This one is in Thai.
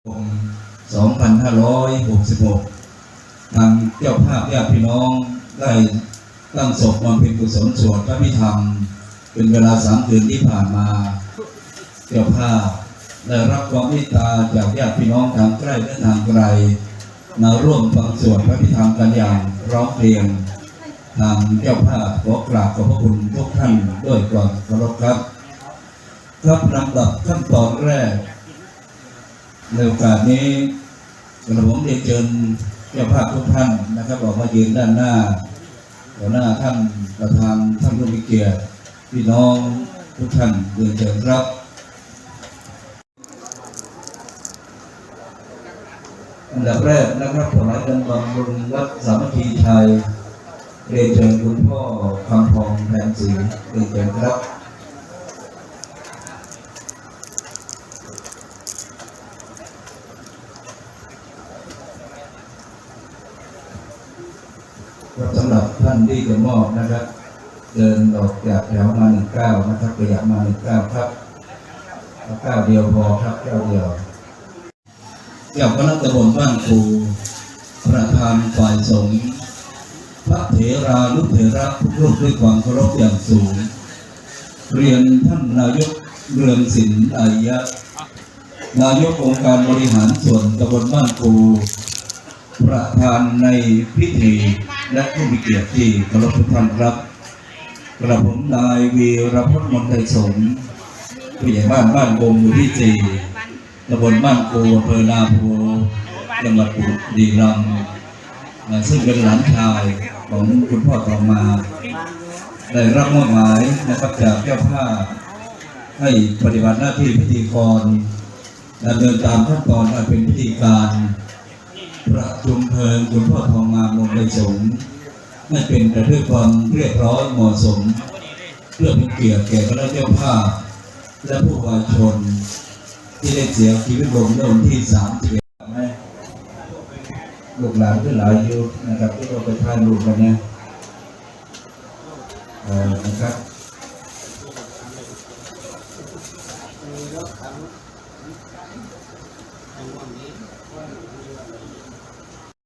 2566 ทางเจ้าภาพญาติพี่น้องได้ตั้งศพบำเพ็ญกุศลสวดพระพิธรรม เป็นเวลาสามคืนที่ผ่านมา เจ้าภาพได้รับความเมตตาจากญาติพี่น้องทางใกล้และทางไกลมาร่วมฟังสวดพระพิธรรมกันอย่างร้องเพลงทางเจ้าภาพขอกราบขอบพระคุณทุกท่านด้วยความเคารพครับ ครับลำดับขั้นตอนแรก ในโอกาสนี้กระผมเรียนเชิญเจ้าภาพทุกท่านนะครับออกมายืนด้านหน้าหัวหน้าท่านประธานท่านผู้มีเกียรติพี่น้องทุกท่านเรียนเชิญครับอันดับแรกนะครับถวายกันบำรุงวัดสามัคคีไทยเรียนเชิญคุณพ่อคำพองแผนศรีเรียนเชิญครับ สำหรับท่านที่จะมอบนะครับ เดินออกจากแถวมาหนึ่งเก้านะครับขยับมาหนึ่งเก้าครับเก้าเดียวพอครับเก้าเดียวเจ้าคณะตำบลบ้านครูประธานฝ่ายสงฆ์พระเถรานุเถระทุกรูปด้วยความเคารพอย่างสูง เรียนท่านนายกเรืองศิลป์อายะ นายกองค์การบริหารส่วนตำบลบ้านครูประธานในพิธี และผู้มีเกียรติที่เคารพทุกท่านครับกระผมนายวีรพจน์มนไทยสงฆ์ผู้ใหญ่บ้านบ้านกงหมู่ที่สี่ตำบลบ้านโกอำเภอนาโพจังหวัดบุรีรัมย์ซึ่งเป็นหลานชายของคุณพ่อต่อมา ได้รับมอบหมายนะครับจากเจ้าภาพให้ปฏิบัติหน้าที่พิธีกรดำเนินตามขั้นตอนอันเป็นพิธีการ ประชุมเพลิงคุณพ่อทองงามลงไปสงฆ์ให้เป็นไปด้วยความเรียบร้อยเหมาะสมเพื่อเป็นเกียรติแก่คณะเจ้าภาพ และผู้วายชน ที่ได้เสียชีวิตลงเมื่อวันที่31แม่ลูกหลานที่หลายอยู่นะครับที่เราไปถ่ายรูปกันเนี่ยนะครับ Oh one?